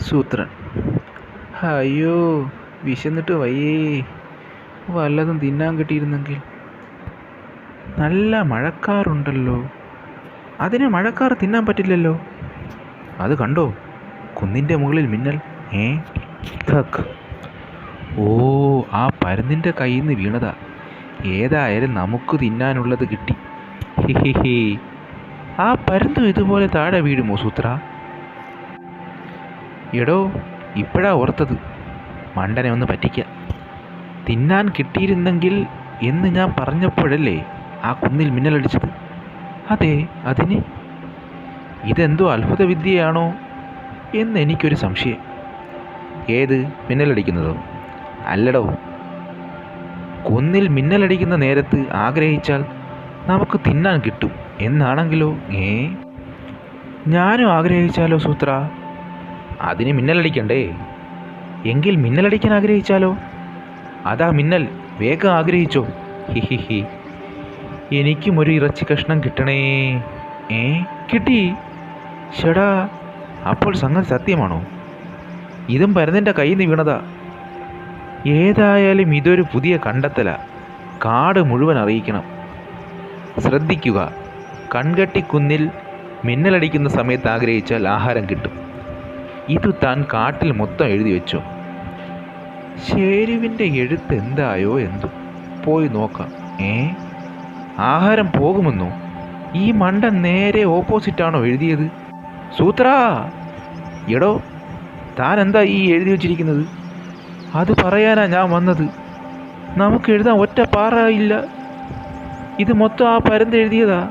സൂത്രൻ. അയ്യോ വിശന്നിട്ട് വയ്യേ. വല്ലതും തിന്നാൻ കിട്ടിയിരുന്നെങ്കിൽ. നല്ല മഴക്കാറുണ്ടല്ലോ. അതിന് മഴക്കാർ തിന്നാൻ പറ്റില്ലല്ലോ. അത് കണ്ടോ? കുന്നിന്റെ മുകളിൽ മിന്നൽ. ഏ? തക് ഓ ആ പരുന്നിന്റെ കയ്യിൽ നിന്ന് വീണതാ. ഏതായാലും നമുക്ക് തിന്നാനുള്ളത് കിട്ടി. ഹിഹിഹി ആ പരുന്തും ഇതുപോലെ താഴെ വീഴുമോ സൂത്ര? എടോ ഇപ്പോഴാ ഓർത്തത്. മണ്ടനെ ഒന്ന് പറ്റിക്കുക തിന്നാൻ കിട്ടിയിരുന്നെങ്കിൽ എന്ന് ഞാൻ പറഞ്ഞപ്പോഴല്ലേ ആ കുന്നിൽ മിന്നലടിച്ചത്. അതെ അതിന്. ഇതെന്തോ അത്ഭുത വിദ്യയാണോ എന്ന് എനിക്കൊരു സംശയം. ഏത് മിന്നലടിക്കുന്നതോ? അല്ലടോ. കുന്നിൽ മിന്നലടിക്കുന്ന നേരത്ത് ആഗ്രഹിച്ചാൽ നമുക്ക് തിന്നാൻ കിട്ടും എന്നാണെങ്കിലോ? ഏ? ഞാനും ആഗ്രഹിച്ചാലോ സൂത്ര? അതിന് മിന്നലടിക്കണ്ടേ? എങ്കിൽ മിന്നലടിക്കാൻ ആഗ്രഹിച്ചാലോ? അതാ മിന്നൽ വേഗം ആഗ്രഹിച്ചോ. ഹിഹിഹി എനിക്കും ഒരു ഇറച്ചി കഷ്ണം കിട്ടണേ. ഏ കിട്ടി. ഷടാ അപ്പോൾ സംഗതി സത്യമാണോ? ഇതും പരന്നിന്റെ കയ്യിൽ നിന്ന് വീണതാ. ഏതായാലും ഇതൊരു പുതിയ കണ്ടെത്തല. കാട് മുഴുവൻ അറിയിക്കണം. ശ്രദ്ധിക്കുക. കൺകട്ടിക്കുന്നിൽ മിന്നലടിക്കുന്ന സമയത്ത് ആഗ്രഹിച്ചാൽ ആഹാരം കിട്ടും. ഇത് താൻ കാട്ടിൽ മൊത്തം എഴുതി വെച്ചു. ഷേരുവിന്റെ എഴുത്ത് എന്തായോ എന്തു? പോയി നോക്കാം. ഏ? ആഹാരം പോകുമെന്നോ? ഈ മണ്ടൻ നേരെ ഓപ്പോസിറ്റാണോ എഴുതിയത്? സൂത്രാ! എടോ താൻ എന്താ ഈ എഴുതി വച്ചിരിക്കുന്നത്? അത് പറയാനാ ഞാൻ വന്നത്. നമുക്ക് എഴുതാൻ ഒറ്റ പാറ ഇല്ല. ഇത് മൊത്തം ആ പരന്ത് എഴുതിയതാ.